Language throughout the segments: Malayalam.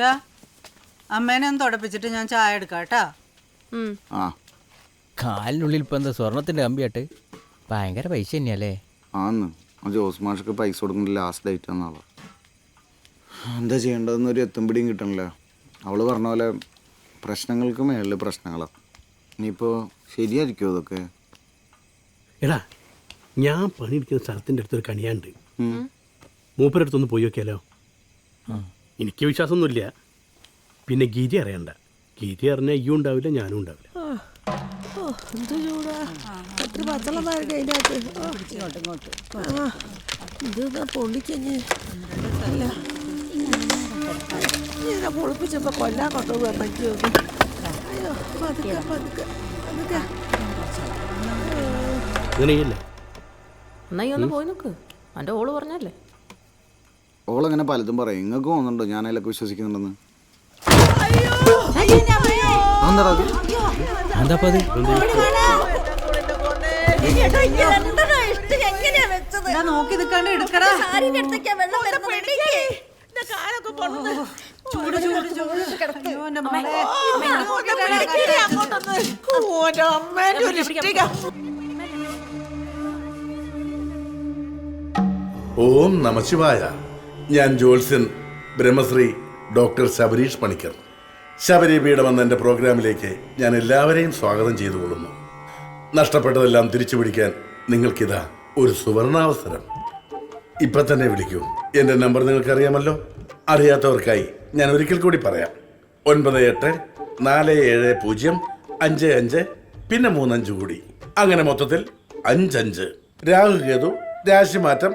ഡാ അമ്മേനെ ഒന്ന് തുടപ്പിച്ചിട്ട് ഞാൻ ചായ എടുക്കാം കേട്ടാ ആ. കാലിനുള്ളിൽ ഇപ്പൊ എന്താ സ്വർണത്തിന്റെ കമ്പിയാട്ട്? ഭയങ്കര പൈസ തന്നെയല്ലേ? ആന്ന്. ആ ജോസ് മാഷക്ക് പൈസ കൊടുക്കുന്ന ലാസ്റ്റ് ഡേറ്റ് എന്നാളെ എന്താ ചെയ്യേണ്ടതെന്ന് ഒരു എത്തും പിടിയും കിട്ടണില്ല. അവൾ പറഞ്ഞ പോലെ പ്രശ്നങ്ങൾക്ക് മേളിൽ പ്രശ്നങ്ങളാണ് ഇനിയിപ്പോൾ ശരിയായിരിക്കുമോ അതൊക്കെ എടാ ഞാൻ പണിയെടുക്കുന്ന സ്ഥലത്തിന്റെ അടുത്തൊരു കണിയാണ്ട് മൂപ്പരടുത്തൊന്ന് പോയി നോക്കിയാലോ? എനിക്ക് വിശ്വാസമൊന്നുമില്ല. പിന്നെ ഗീതി അറിയണ്ട. ഗീതി അറിഞ്ഞാൽ ഈ ഉണ്ടാവില്ല ഞാനും ഉണ്ടാവില്ല. ഓ എന്ത് ചൂടാ. എത്ര പച്ചളം താഴെ അതിന്റെ അകത്ത് ഓ. ആ, ഇത് പൊള്ളിക്കഞ്ഞ് അല്ല ഇങ്ങനെ പൊളിപ്പിച്ചപ്പോ കൊല്ലാൻ കൊണ്ടുപോകാൻ പറ്റുമോ അയ്യോ പതുക്കെ പതുക്കെ പതുക്കെ. അങ്ങനെയല്ലേ? എന്നാ ഈ ഒന്ന് പോയി നോക്ക്. എന്റെ ഓൾ പറഞ്ഞല്ലേ? ഓളങ്ങനെ പലതും പറയും. നിങ്ങൾക്ക് തോന്നുന്നുണ്ടോ ഞാൻ അതിലൊക്കെ വിശ്വസിക്കുന്നുണ്ടെന്ന്? എന്താടാ അത്? എന്താ അത്? ഡാ നോക്കി നിൽക്കാണ്ട് എടുക്കടാ. ചൂട് ചൂട് ചൂട് അയ്യോ, എന്റെ മോളെ. ഓം നമശിവായ ഞാൻ ജ്യോത്സ്യൻ ബ്രഹ്മശ്രീ ഡോക്ടർ ശബരീഷ് പണിക്കർ. ശബരി എന്ന എന്റെ പ്രോഗ്രാമിലേക്ക് ഞാൻ എല്ലാവരെയും സ്വാഗതം ചെയ്തുകൊള്ളുന്നു. നഷ്ടപ്പെട്ടതെല്ലാം തിരിച്ചു പിടിക്കാൻ നിങ്ങൾക്കിതാ ഒരു സുവർണാവസരം. ഇപ്പം തന്നെ വിളിക്കൂ. എന്റെ നമ്പർ നിങ്ങൾക്കറിയാമല്ലോ? അറിയാത്തവർക്കായി ഞാൻ ഒരിക്കൽ കൂടി പറയാം. ഒൻപത് എട്ട് നാല് ഏഴ് പൂജ്യം അഞ്ച് അഞ്ച് പിന്നെ മൂന്നഞ്ച് കൂടി. അങ്ങനെ മൊത്തത്തിൽ അഞ്ചഞ്ച് രാഹുകേതു രാശിമാറ്റം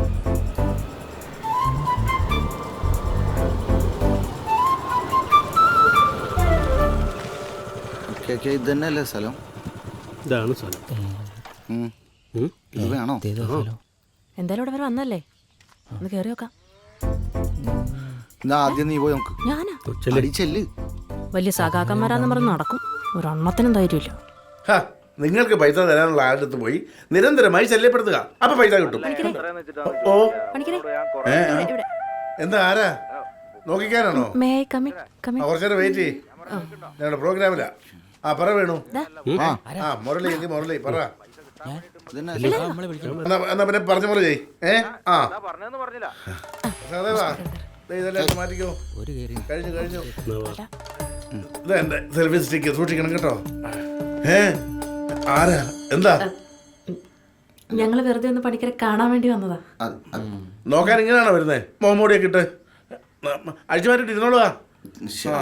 ഓക്കെ കെ ഇത് തന്നെയല്ലേ സ്ഥലം? ഇതാണ് സ്ഥലം. ഉം. ഉം? ഇത് വേണോ? എന്തായാലും ഇവിടെ വരെ വന്നല്ലേ? ഒന്ന് കേറി നോക്കാം. എന്നാ ആദ്യം നീ പോയി നോക്ക് ഞാനാ? ചെല്ല്. വലിയ സഖാക്കന്മാരാന്ന് പറഞ്ഞ് നടക്കും. ഒരെണ്ണത്തിനും ധൈര്യമില്ല. ഹ, നിങ്ങൾക്ക് പൈസ തരാനുള്ള ആളുടെ അടുത്ത് പോയി നിരന്തരമായി ശല്യപ്പെടുത്തുക. അപ്പൊ പൈസ കിട്ടും. ഓ. പണിക്കരെ. ഏ, ആ. ഇവിടെ. എന്താ ആരാ? നോക്കിക്കാനാണോ? മേ കമ്മി കുറച്ചേരം വെയിറ്റ് ചെയ്യ്. ഞങ്ങളുടെ പ്രോഗ്രാമിലാ ആ പറ വേണു. ആ മുരളി എങ്കിൽ മുരളി പറ. എന്നാ എന്നാ പിന്നെ പറഞ്ഞ പോലെ ചെയ് ഏ? ആ. പറഞ്ഞെന്ന് പറഞ്ഞില്ല. സഹദേവാ ദേ ഇതെല്ലാം മാറ്റിക്കോ. കഴിഞ്ഞു കഴിഞ്ഞു. എന്നാ എന്റെ സെൽഫി സ്റ്റിക്ക്. സൂക്ഷിക്കണം കേട്ടോ. ഏ? ആരാ? എന്താ? ഞങ്ങൾ വെറുതെ ഒന്ന് പണിക്കരെ കാണാൻ വേണ്ടി വന്നതാ. നോക്കാൻ ഇങ്ങനെയാണോ വരുന്നേ? മോമോടിയൊക്കെ ഇട്ട്. അഴിച്ചു മാറ്റിട്ട് ഇരുന്നോളുക ശരി. ആ.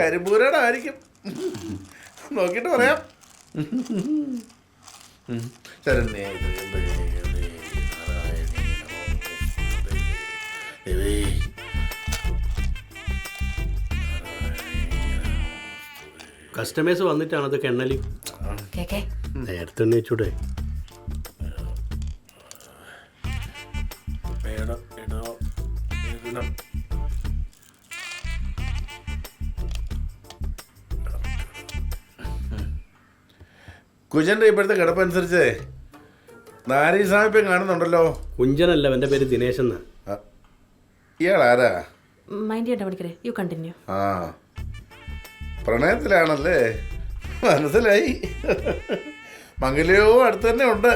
കരിമ്പൂരയുടെ ആയിരിക്കും നോക്കിയിട്ട് പറയാം. ശരണ്യേ കസ്റ്റമേഴ്സ് വന്നിട്ടാണ് അതൊക്കെ എണ്ണലി നേരത്തെ എണ്ണയിച്ചൂടെ കുജന്റെ ഇപ്പോഴത്തെ കിടപ്പനുസരിച്ച് നാരീ സാമീപ്യം കാണുന്നുണ്ടല്ലോ. കുഞ്ചനല്ല എന്റെ പേര് ദിനേശ് എന്ന്. ഇയാളാരാ? ഇയാൾ ആരാ മൈൻഡ് ചെയ്യണ്ട യു കണ്ടിന്യൂ ആ പ്രണയത്തിലാണല്ലേ? മനസ്സിലായി. മംഗലയോ അടുത്ത് തന്നെ ഉണ്ട്.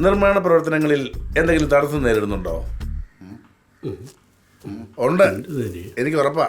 നിർമ്മാണ പ്രവർത്തനങ്ങളിൽ എന്തെങ്കിലും തടസ്സം നേരിടുന്നുണ്ടോ? ഉണ്ട്. എനിക്ക് ഉറപ്പാ.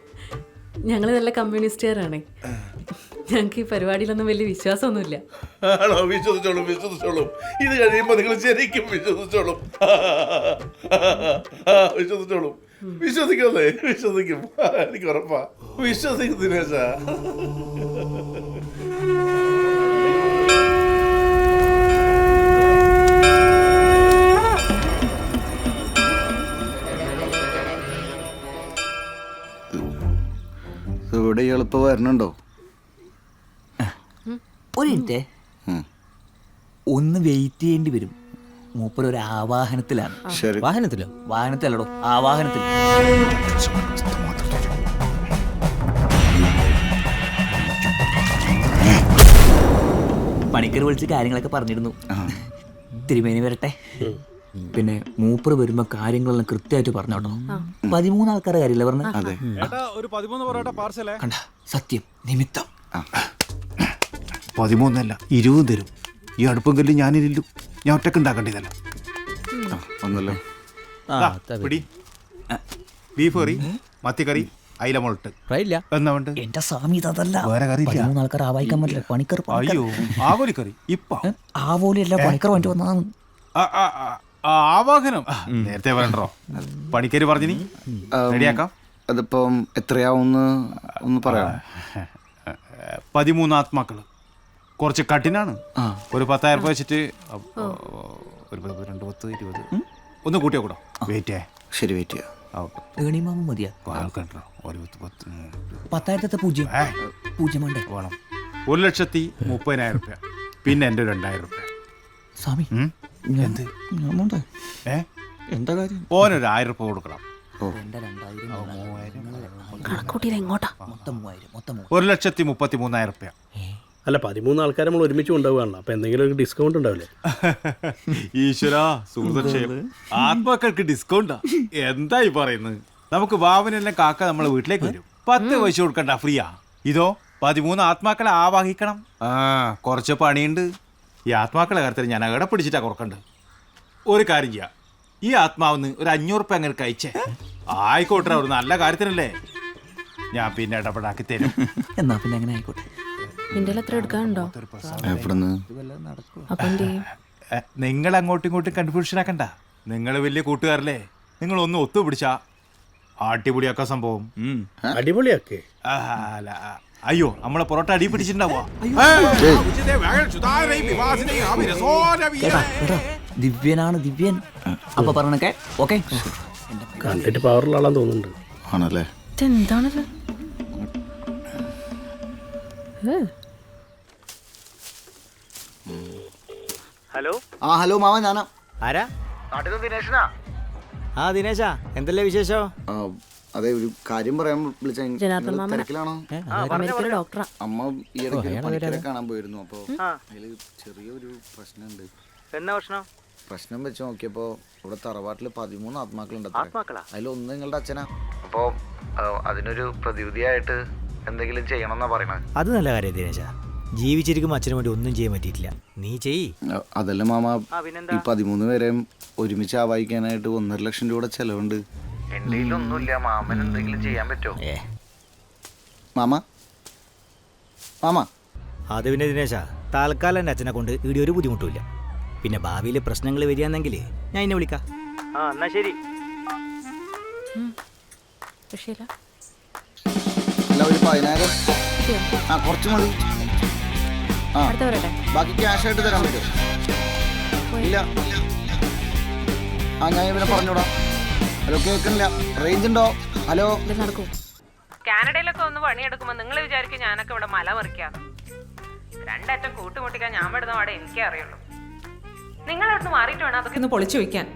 ഞങ്ങൾ നല്ല കമ്മ്യൂണിസ്റ്റുകാരാണ്. ഞങ്ങൾക്ക് ഈ പരിപാടിയിലൊന്നും വലിയ വിശ്വാസമൊന്നുമില്ല. ആണോ? വിശ്വസിച്ചോളൂ വിശ്വസിച്ചോളൂ. ഇത് കഴിയുമ്പോൾ നിങ്ങൾ ശരിക്കും വിശ്വസിച്ചോളൂ. വിശ്വസിച്ചോളൂ. വിശ്വസിക്കല്ലേ വിശ്വസിക്കും. എനിക്ക് ഉറപ്പാ. വിശ്വസിക്കും ദിനേശ. എളുപ്പം വരണുണ്ടോ? ഒരു മിനിറ്റ്. ഒന്ന് വെയിറ്റ് ചെയ്യേണ്ടി വരും. മൂപ്പർ ഒരു ആവാഹനത്തിലാണ്. ശരി. വാഹനത്തിലോ? വാഹനത്തിലടോ ആവാഹനത്തിൽ. പണിക്കർ വിളിച്ച് കാര്യങ്ങളൊക്കെ പറഞ്ഞിരുന്നു. തിരുമേനി വരട്ടെ. പിന്നെ മൂപ്പർ വരുമ്പോ കാര്യങ്ങളെല്ലാം കൃത്യമായിട്ട് പറഞ്ഞോട്ടോ. പതിമൂന്ന് ആൾക്കാരുടെ കാര്യമില്ല പറഞ്ഞു കണ്ട. സത്യം നിമിത്തം. പതിമൂന്നല്ല ഇരുപതും തരും. ഈ അടുപ്പം കല്ല് ഞാനിരില്ലു ഞാൻ ഒറ്റയ്ക്ക് ഉണ്ടാക്കേണ്ടതല്ല. അതാ പിടി. ബീഫ് കറി മത്തിക്കറി അയില മുളട്ട്. എന്റെ സ്വാമി ഇതല്ല. വേറെ കറിയില്ല. പതിമൂന്ന് ആൾക്കാർ ആവാഹിക്കാൻ പറ്റില്ല. പണിക്കർ പണിക്കർ. അയ്യോ ഇപ്പ. പണിക്കർ വണ്ടി വന്നതാണ്. ആവാഹനം. നേരത്തെ പറയണ്ടോ? പണിക്കര് പറഞ്ഞിനി. റെഡിയാക്കാം. അതിപ്പം എത്രയാവുമെന്ന് ഒന്ന് പറയാം പതിമൂന്ന് ആത്മാക്കൾ കുറച്ച് കഠിനാണ്. ഒരു പത്തായിരം രൂപ വെച്ചിട്ട് ഒരു പത്ത് രണ്ട് പത്ത് ഇരുപത്. ഒന്ന് കൂട്ടിയോ കൂടോ വെയിറ്റേ. ശരി വെയിറ്റ് ചെയ്യാം. ഏണിമാമ മതിയാ. ആൾക്കണ്ടോ ഒരു പത്ത് പത്ത് ഉം. പത്തായിരത്തെ പൂജ്യം. ഏ, പൂജ്യം വേണ്ടേ? വേണം. ഒരു ലക്ഷത്തി മുപ്പതിനായിരം രൂപ പിന്നെ എന്റെ രണ്ടായിരം രൂപ സ്വാമി? എന്ത്? എന്താ കാര്യം? ഓനൊരു ആയിരം രൂപ കൊടുക്കണം. എന്റെ കണക്കൂട്ടിയത് എങ്ങോട്ടാ? ഒരു ലക്ഷത്തി മുപ്പത്തി മൂന്നായിരം റുപ്യ അല്ല പതിമൂന്ന് ആൾക്കാർ നമ്മൾ ഒരുമിച്ച് കൊണ്ടുപോകാണല്ലോ. അപ്പൊ എന്തെങ്കിലും ഒരു ഡിസ്കൗണ്ട് ഉണ്ടാവില്ലേ? ഈശ്വര ആത്മാക്കൾക്ക് ഡിസ്കൗണ്ടാ എന്തായി പറയുന്നത്? നമുക്ക് വാവനെല്ലാം കാക്ക നമ്മളെ വീട്ടിലേക്ക് വരും. പത്ത് പൈസ കൊടുക്കണ്ട ഫ്രീയാ ഇതോ പതിമൂന്ന് ആത്മാക്കളെ ആവാഹിക്കണം. ആ കുറച്ച് പണിയുണ്ട്. ഈ ആത്മാക്കളെ കാര്യത്തിൽ ഞാൻ അകടെ പിടിച്ചിട്ടാ കുറക്കണ്ട് ഒരു കാര്യം ചെയ്യാം. ഈ ആത്മാവിന്ന് ഒരു അഞ്ഞൂറ് രൂപ അങ്ങനെ കഴിച്ചേ. ആയിക്കോട്ടെ ഒരു നല്ല കാര്യത്തിനല്ലേ? ഞാൻ പിന്നെ ഇടപെടാക്കി തരും. എന്നാ പിന്നെ അങ്ങനെ ആയിക്കോട്ടെ. നിന്റെ എത്ര എടുക്കാനുണ്ടോ? അപ്പൊ നിങ്ങൾ അങ്ങോട്ടും ഇങ്ങോട്ടും കൺഫ്യൂഷൻ ആക്കണ്ട. നിങ്ങൾ വലിയ കൂട്ടുകാരല്ലേ? നിങ്ങൾ ഒന്ന് ഒത്തുപിടിച്ചാ അടിപൊളിയാക്ക സംഭവം. അടിപൊളിയാക്കേ. അല്ല, അയ്യോ നമ്മളെ പൊറോട്ട അടി പിടിച്ചിട്ടുണ്ടാവോ കേട്ടാ കേട്ടാ ദിവ്യനാണ് ദിവ്യൻ. അപ്പൊ പറഞ്ഞൊക്കെ ഓക്കെ? കണ്ടിട്ട് പവറുള്ള ആളാന്ന് തോന്നുന്നുണ്ട്. ആണല്ലേ? എന്താണത് ഹലോ? ആ ഹലോ മാമ ഞാനാ. ആരാ? നാട്ടിൽ ദിനേശനാ? ആ ദിനേശാ എന്തല്ലേ വിശേഷോ? അതെ ഒരു കാര്യം പറയാൻ വിളിച്ച ജനാർദ്ദൻ മാമനാ. തിരക്കിലാണോ? അമേരിക്കയിലെ ഡോക്ടറാ. അമ്മ ഈ ഇടയ്ക്ക് കാണാൻ പോയിരുന്നു അപ്പോൾ ആ. ചെറിയൊരു പ്രശ്നമുണ്ട്. എന്നാ പ്രശ്നം? പ്രശ്നം വെച്ച് നോക്കിയപ്പോ ഇവിടെ തറവാട്ടിൽ പതിമൂന്ന് ആത്മാക്കളുണ്ട് ആത്മാക്കളാ? അതിലൊന്ന് നിങ്ങളുടെ അച്ഛനാ? അപ്പോൾ അതിനൊരു പ്രതിവിധിയായിട്ട് എന്തെങ്കിലും ചെയ്യണമെന്നാ പറയണത് അത് നല്ല കാര്യം ദിനേശ. ജീവിച്ചിരിക്കുമ്പോൾ അച്ഛന് വേണ്ടി ഒന്നും ചെയ്യാൻ പറ്റിയിട്ടില്ല. നീ ചെയ് അതല്ല മാമ. ഈ പതിമൂന്ന് പേരെയും ഒരുമിച്ച് ആവാഹിക്കാനായിട്ട് ഒന്നര ലക്ഷം രൂപ ചെലവുണ്ട്. എന്റെ ഒന്നുമില്ല മാമൻ എന്തെങ്കിലും ചെയ്യാൻ പറ്റുമോ? ഏ. മാമ. മാമ. അത് പിന്നെ ദിനേശ തൽക്കാലം എന്റെ അച്ഛനെ കൊണ്ട് ഇവിടെ ഒരു ബുദ്ധിമുട്ടുമില്ല പിന്നെ ഭാവിയിൽ പ്രശ്നങ്ങൾ വരികയാണെങ്കിൽ ഞാൻ എന്നെ വിളിക്കാം. ആ എന്നാ ശരി. വിഷയമില്ല അല്ല ഒരു പതിനായിരം? ആ കുറച്ച് മതി. ആ അടുത്ത പറയട്ടെ. ബാക്കി ക്യാഷ് ആയിട്ട് തരാൻ പറ്റുമോ? ഇല്ല. ആ ഞാൻ പറഞ്ഞോടാ ഹലോ കേൾക്കണില്ല. റേഞ്ച് ഉണ്ടോ? ഹലോ? നടക്കൂ. കാനഡയിലൊക്കെ ഒന്ന് പണിയെടുക്കുമ്പോൾ നിങ്ങൾ വിചാരിക്കും ഞാനൊക്കെ ഇവിടെ മല മറിക്കാന്ന് രണ്ടറ്റം കൂട്ടുമുട്ടിക്കാൻ ഞാൻ പെടുന്ന അവിടെ എനിക്കേ അറിയുള്ളൂ. നിങ്ങൾ അവിടുന്ന് മാറിയിട്ട് വേണം അതൊക്കെ ഒന്ന് പൊളിച്ചു വയ്ക്കാൻ.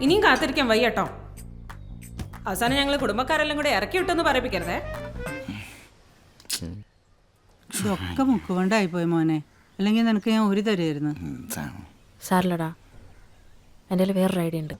ഇനിയും കാത്തിരിക്കാൻ വയ്യട്ടോ. അവസാനം ഞങ്ങൾ കുടുംബക്കാരെല്ലാം കൂടെ ഇറക്കി വിട്ടെന്ന് പറയിപ്പിക്കരുതേ. ഇതൊക്കെ മുക്കുകൊണ്ടായിപ്പോയി മോനെ. അല്ലെങ്കിൽ നിനക്ക് ഞാൻ ഒരു തരുമായിരുന്നു സാറിലടാ എന്റെ വേറൊരു ഐഡിയ ഉണ്ട്.